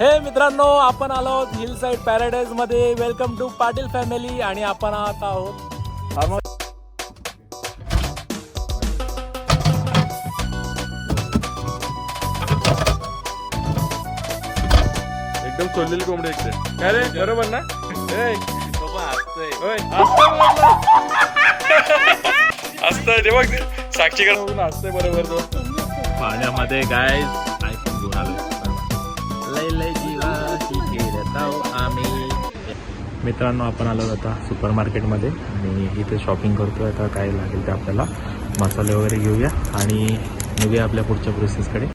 हे मित्रांनो आपण आलो आहोत हिल साईड पॅराडाईजमध्ये. वेलकम टू पाटील फॅमिली आणि आपण आता आहोत फार्म एकदम सोडलेली कोंबडी एकटे. काय रे? बरोबर. ना? हसतंय ते बघ साक्षीकडे हसतंय बरोबर तो. पाण्यामध्ये गाय मित्रांनो आपण आलो आता सुपर मार्केटमध्ये आणि इथे शॉपिंग करतोय आता काय लागेल ते आपल्याला. मसाले वगैरे घेऊया आणि निघूया आपल्या पुढच्या प्रोसेसकडे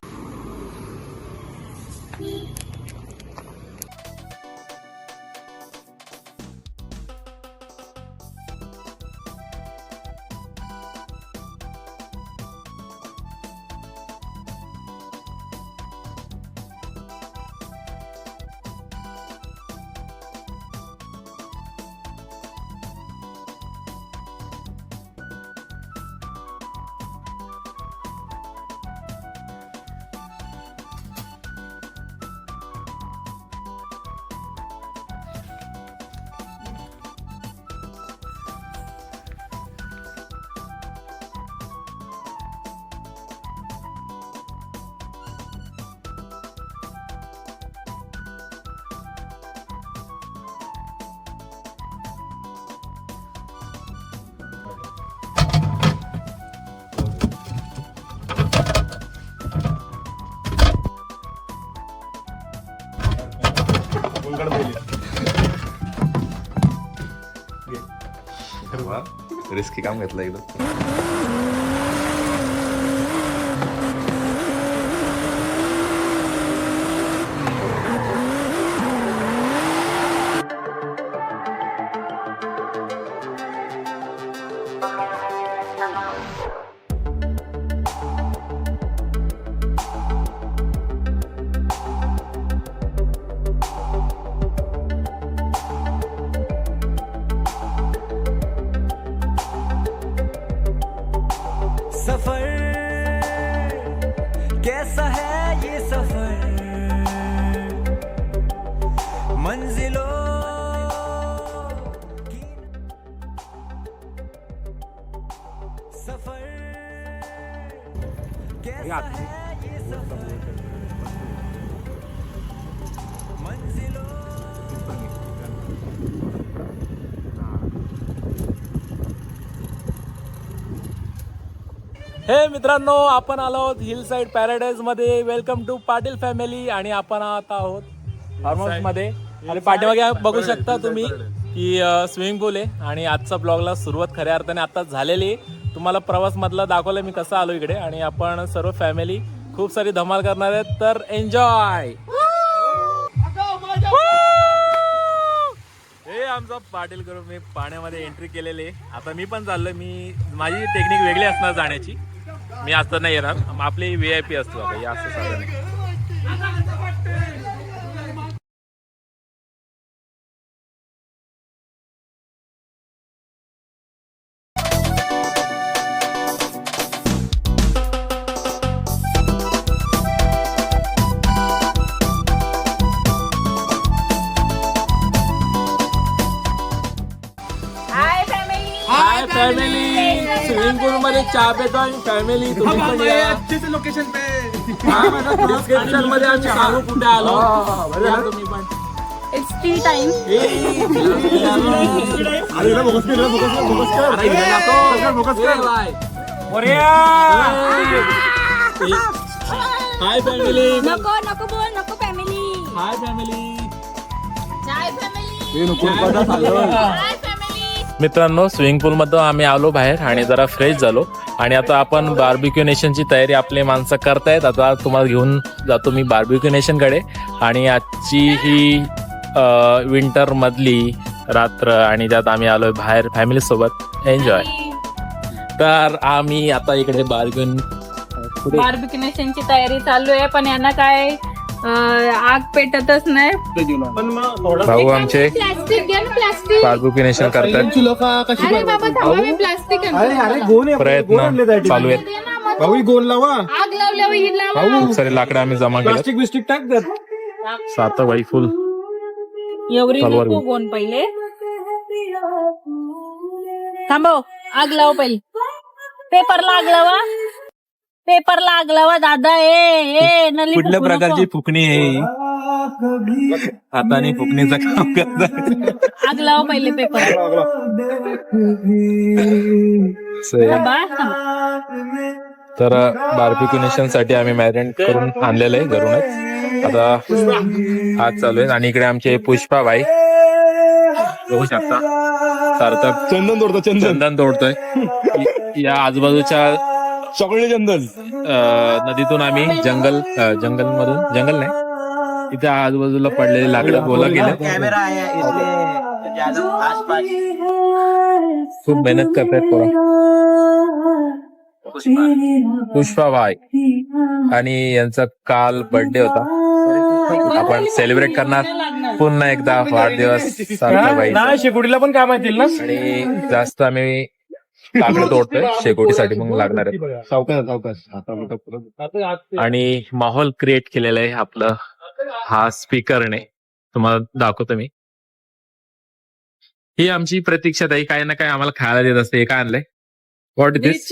रिस्की काम घेतलं एकदम हे मित्रांनो आपण आलो आहोत हिल साईड पॅराडाईजमध्ये. वेलकम टू पाटील फॅमिली आणि आपण आता आहोत फार्म हाऊसमध्ये. आणि पाठीमागे बघू शकता तुम्ही की स्विमिंग पूल आहे आणि आजचा ब्लॉगला सुरुवात खऱ्या अर्थाने आताच झालेली आहे. तुम्हाला प्रवास मधला दाखवलं मी कसं आलो इकडे आणि आपण सर्व फॅमिली खूप सारी धमाल करणार आहेत तर एन्जॉय हे आमचा पाटील करून मी पाण्यामध्ये एंट्री केलेली आहे. आता मी पण चाललोय. मी माझी टेक्निक वेगळी असणार जाण्याची. मी असं नाही येणार. मग आपली व्ही आय पी असतो आता या असं साधारण. स्विमिंगमध्ये चहा पितो आणि फॅमिली तुम्ही पण या. डिस्क्रिप्शनमध्ये आम्ही सांगू कुठे आलो? या तुम्ही पण. It's tea time hi family नको नको बोल नको family hi family hi family hi family मित्रांनो स्विमिंग पूल मध्ये आम्ही आलो बाहेर आणि जरा फ्रेश झालो. आणि आता आपण बार्बिक्यू नेशनची तयारी आपले माणसं करतायत. आता तुम्हाला घेऊन जातो मी बार्बिक्यू नेशनकडे. आणि आजची ही विंटर मधली रात्र आणि त्यात आम्ही आलोय बाहेर फॅमिली सोबत. एन्जॉय तर आम्ही आता इकडे बार्बिक्यू बार्बिक्यू नेशनची तयारी चालू आहे पण यांना काय अं, आग पेटतच नाही. भाऊ आमचे प्लास्टिक घ्या ना प्लास्टिक. बार्बिक्यू नेशन करतात. अरे बाबा थांबा मी प्लास्टिक आणतो. प्रयत्न चालू आहेत. दे ना मग. भाऊ गोल लावा. आग लावल्यावर ही लावा. खूप सारे लाकडं आम्ही जमा केले प्लास्टिक बिस्टिक टाक त्यात. साताबाई फुल. एवढी तलवार नको घेऊन. कोण पहिले. थांबव आग लाव पहिले. पेपर लागलावा पेपर लागलावा दादा ए ए नली कुठल्या फुकू प्रकारची नको. फुकणी आहे? ही? हाताने फुकणीचं काम करतात आग लाव पहिले पेपर. थांब. तर बार्बिक्यू नेशनसाठी आम्ही मॅरिनेट करून आणलेलं आहे घरूनच. आता आज चालू आहे आणि इकडे आमचे पुष्पा भाई बघू शकता. सार्थक. चंदन तोडतो चंदन. चंदन तोडतोय. या आजूबाजूच्या चॉकलेट चंदन अ, नदीतून आम्ही जंगल जंगल मधून जंगल नाही इथे आजूबाजूला पडलेले लाकडं गोला आसपास. खूप मेहनत करतायत पोरं. पुष्पा भाई आणि यांचा काल बर्थडे होता. आपण सेलिब्रेट करणार पुन्हा एकदा वाढदिवस सार्थकबाई नाही शेकोटीला पण काम येतील ना? आणि जास्त आम्ही तोडतोय. शेकोटीसाठी मग लागणार आहे. सावकाश सावकाश. आता मोठा परत आणि माहोल क्रिएट केलेला आहे आपलं. हा स्पीकरने तुम्हाला दाखवतो मी. ही आमची प्रतीक्षा ताई काय ना काय आम्हाला खायला देत असते. हे काय आणलंय? व्हॉट दिस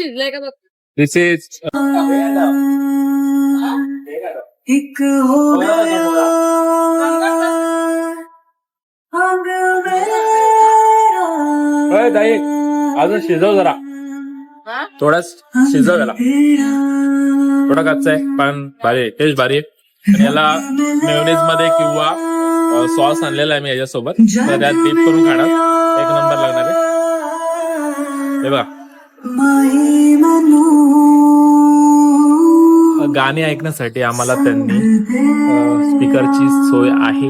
दिस इज एक हो गया अजून शिजव जरा. थोडाच शिजव याला. थोडा कच्चा आहे पण भारी आहे टेस्ट भारी आहे. आणि याला मेयोनीजमध्ये किंवा सॉस आणलेला आहे मी याच्यासोबत. तर त्यात डीप करून खाणार. एक नंबर लागणार आहे. हे बघा. गाणी ऐकण्यासाठी आम्हाला त्यांनी स्पीकरची सोय आहे.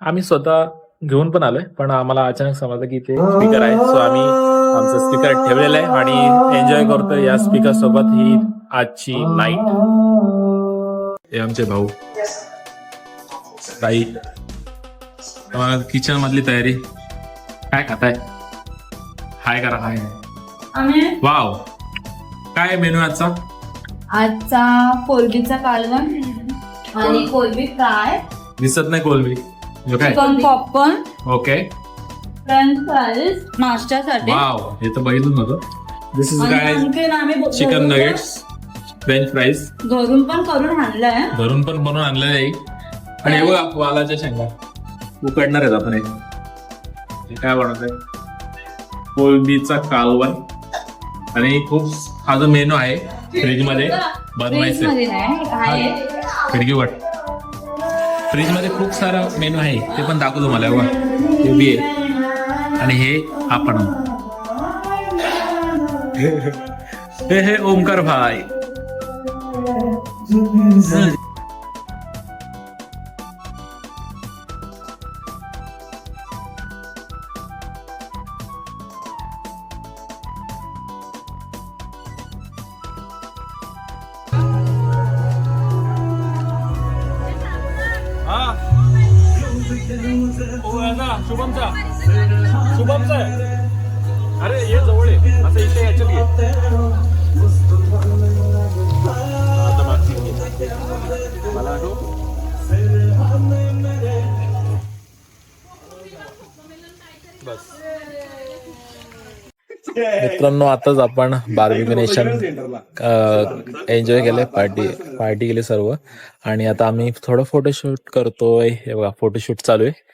आम्ही स्वतः घेऊन पण आलोय पण आम्हाला अचानक समजलं की ते स्पीकर आहे सो आम्ही आमचं स्पीकर ठेवलेलं आहे आणि एन्जॉय करतोय या स्पीकर सोबत ही आजची नाईट हे आमचे भाऊ. ताई. किचन मधली तयारी काय खाताय? हाय करा हाय. आम्ही? वाव काय मेनू आजचा? आजचा कोलबीचा कालवण आणि कोलबी फ्राय. दिसत नाही कोलबी. काय chicken popcorn okay french fries नाश्त्यासाठी. वाव हे तर बघितलं नव्हतं. दिस इज आणि आम्ही चिकन नगेट्स फ्रेंच फ्राईज घरून पण करून आणलंय. घरून पण बनवून आणलेलं आहे आणि हे बघा वालाच्या शेंगा. उकडणार आहेत आपण हे. हे काय बनवत आहे कोलबीचा कालवण. आणि खूप हा जो मेनू आहे फ्रीजमध्ये बनवायचं नाही आहे. खिडकी वाट फ्रीजमध्ये खूप सारा मेनू आहे ते पण दाखवतो मला वा हे बी आहे. आणि हे आपण हे हे ओमकार भाई. शुभमचा शुभमचा अरे ये जवळ आहे असं इथे याच्यात ये आता मागची घे. मला आठव. मित्रांनो आताच आपण बार्बिक्युनेशन एन्जॉय केलंय पार्टी पार्टी केली सर्व. आणि आता आम्ही थोडं फोटोशूट करतोय. हे बघा फोटोशूट चालू आहे.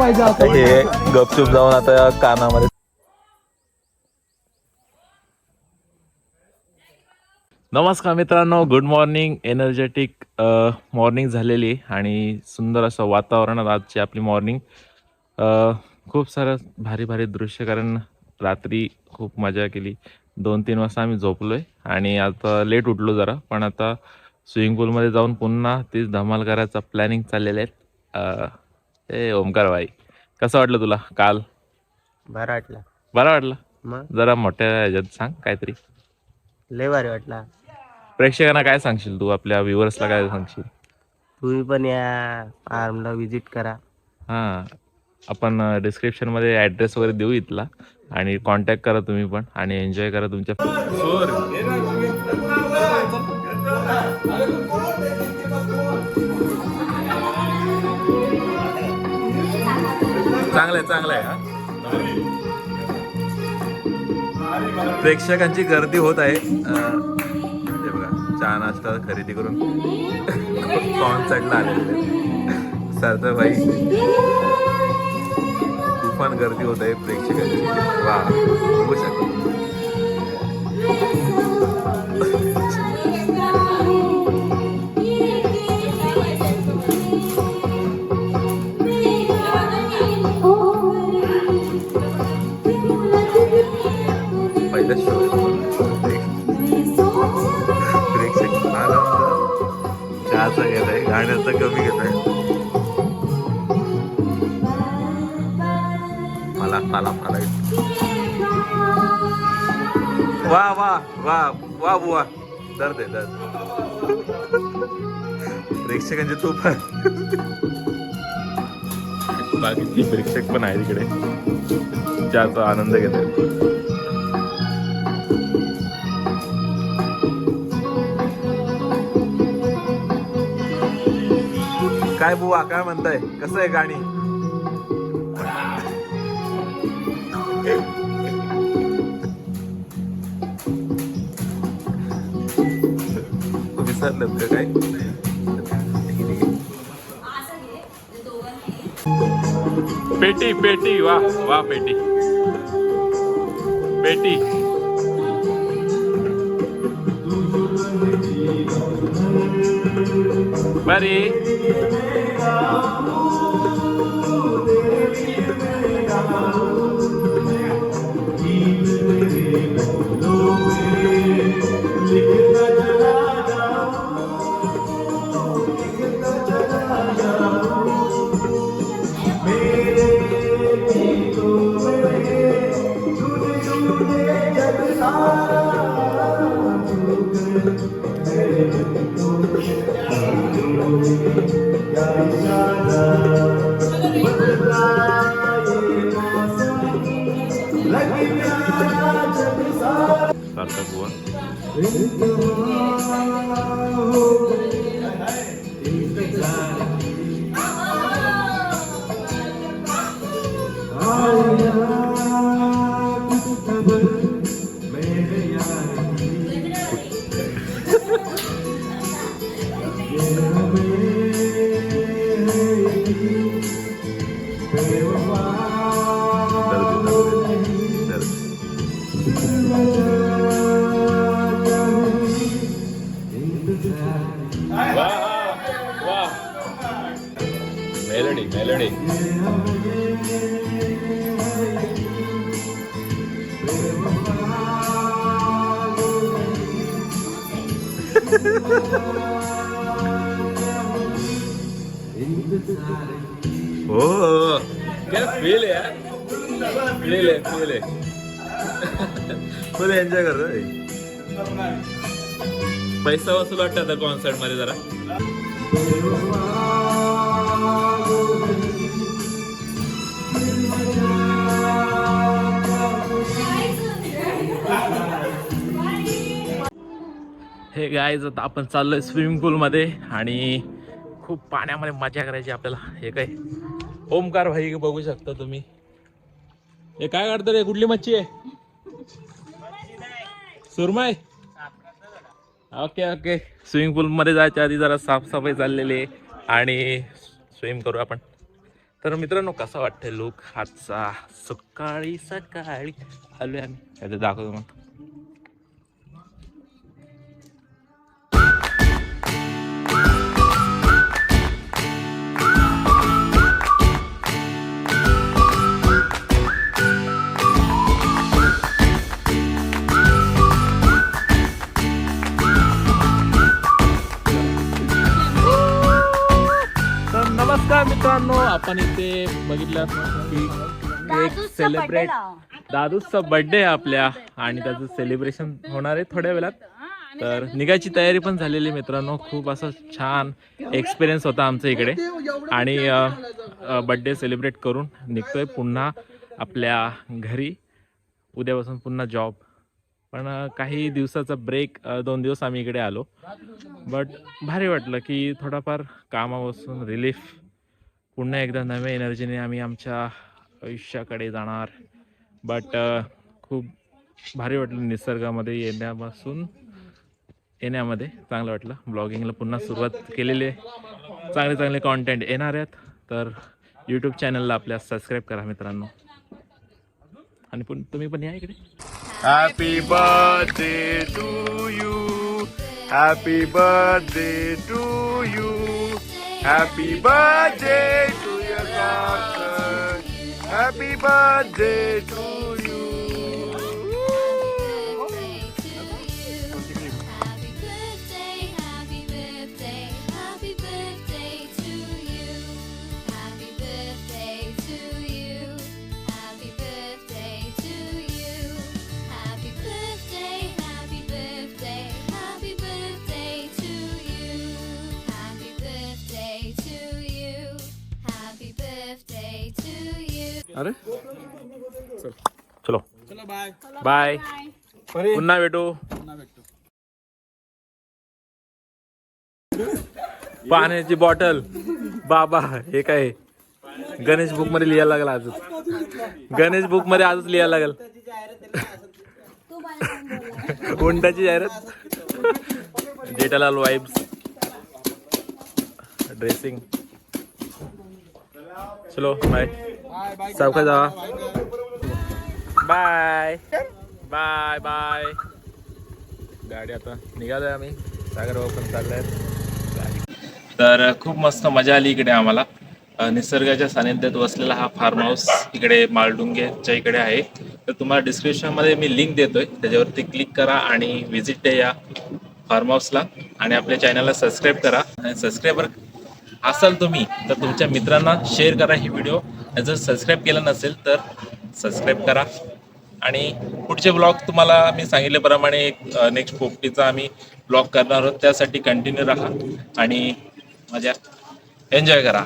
हे गपचूप जाऊन आता कानामध्ये नमस्कार मित्रांनो गुड मॉर्निंग एनर्जेटिक मॉर्निंग झालेली आणि सुंदर असं वातावरणात आजची आपली मॉर्निंग खूप सारं भारी भारी दृश्य कारण रात्री खूप मजा केली. दोन तीन वाजता आम्ही झोपलोय आणि आता लेट उठलो जरा पण आता स्विमिंग पूलमध्ये जाऊन पुन्हा तीच धमाल करायचा प्लॅनिंग चाललेले आहेत. ए ओमकार भाई कसं वाटलं तुला काल? बरं वाटलं. बरं वाटलं? मग? जरा मोठ्या ह्याच्यात सांग काहीतरी. लय भारी वाटला. प्रेक्षकांना काय सांगशील तू? आपल्या व्ह्युअर्सला काय सांगशील? तुम्ही पण या फार्मला विजिट करा. हां आपण डिस्क्रिप्शनमध्ये ॲड्रेस वगैरे देऊ इथला. आणि कॉन्टॅक्ट करा तुम्ही पण आणि एन्जॉय करा तुमच्या आहे चांगलं आहे हा. प्रेक्षकांची गर्दी होत आहे. बघा चहा नाश्ता खरेदी करून. कॉन साईडला आलेले सरदार भाई तुफान गर्दी होत आहे प्रेक्षकांची. वा बघू शकतो. चहाचा घेत आहे गाण्याचा कमी घेत आहे मला मला मला वा वा वा वा बुवा दर दे दर प्रेक्षकांचे पण बाकीचे प्रेक्षक पण आहे तिकडे चहाचा आनंद घेत आहे काय बुवा काय म्हणताय? कसं आहे गाणी? विसरलं का काय? पेटी पेटी वा वा पेटी. पेटी. बरी सार्थक बुवा फील है फील फुल एन्जॉय करतो पैसा वसूल वाटतं आता कॉन्सर्टमध्ये जरा. हे गायज आता आपण चाललोय स्विमिंग पूलमध्ये आणि खूप पाण्यामध्ये मजा करायची आपल्याला. हे काय? ओमकार भाई बघू शकता तुम्ही. हे काय काढतो रे? कुठली मच्छी आहे? सुरमाय ओके ओके. स्विमिंग पूल मध्ये जायच्या आधी जरा साफसफाई चाललेली आहे आणि स्विम करू आपण. तर मित्रांनो कसा वाटतंय लुक आजचा सकाळी सकाळी आलोय आम्ही. दाखवतो मग. तर मित्रांनो आपण इथे बघितलं की एक सेलिब्रेट दादूचा बर्थडे आहे आपल्या आणि त्याचं सेलिब्रेशन होणार आहे थोड्या वेळात. तर निघायची तयारी पण झालेली मित्रांनो. खूप असं छान एक्सपिरियन्स होता आमच्या इकडे. आणि बड्डे सेलिब्रेट करून निघतोय पुन्हा आपल्या घरी. उद्यापासून पुन्हा जॉब पण काही दिवसाचा ब्रेक दोन दिवस आम्ही इकडे आलो. बट भारी वाटलं की थोडाफार कामापासून रिलीफ पुन्हा एकदा नव्या एनर्जीने आम्ही आमच्या आयुष्याकडे जाणार. बट uh, खूप भारी वाटलं निसर्गामध्ये येण्यापासून येण्यामध्ये चांगलं वाटलं. ब्लॉगिंगला पुन्हा सुरुवात केलेली चांगले चांगले कॉन्टेंट येणार आहेत. तर यूट्यूब चॅनलला आपल्या सबस्क्राईब करा मित्रांनो. आणि पण तुम्ही पण या इकडे. Happy birthday to you happy birthday to you Happy birthday to your daughter. Happy birthday to bye. पुन्हा भेटू. पाण्याची बॉटल. बाबा हे काय? गणेश बुकमध्ये लिहायला लागला आजच गणेश बुकमध्ये आजच लिहायला लागल. उंटाची जाहिरात. जेठालाल वाईब्स ड्रेसिंग चलो बाय सावका जा बाय बाय बाय गाडी आता निघालोय आम्ही. सागर भाऊ पण चाललाय तर खूप मस्त मजा आली इकडे आम्हाला. निसर्गाच्या सानिध्यात वसलेला हा फार्म हाऊस इकडे मालडुंगेच्या इकडे आहे. तर तुम्हाला डिस्क्रिप्शनमध्ये मी लिंक देतोय. त्याच्यावरती क्लिक करा आणि व्हिजिट द्या या फार्म हाऊसला आणि आपल्या चॅनलला सबस्क्राईब करा. आणि सबस्क्राईबर असाल तुम्ही तर तुमच्या मित्रांना शेअर करा ही व्हिडिओ जर सबस्क्राईब केलं नसेल तर सबस्क्राईब करा. आणि पुढचे ब्लॉग तुम्हाला मी सांगितल्याप्रमाणे एक नेक्स्ट पोपटीचा आम्ही ब्लॉग करणार आहोत. त्यासाठी कंटिन्यू राहा आणि मजा एन्जॉय करा.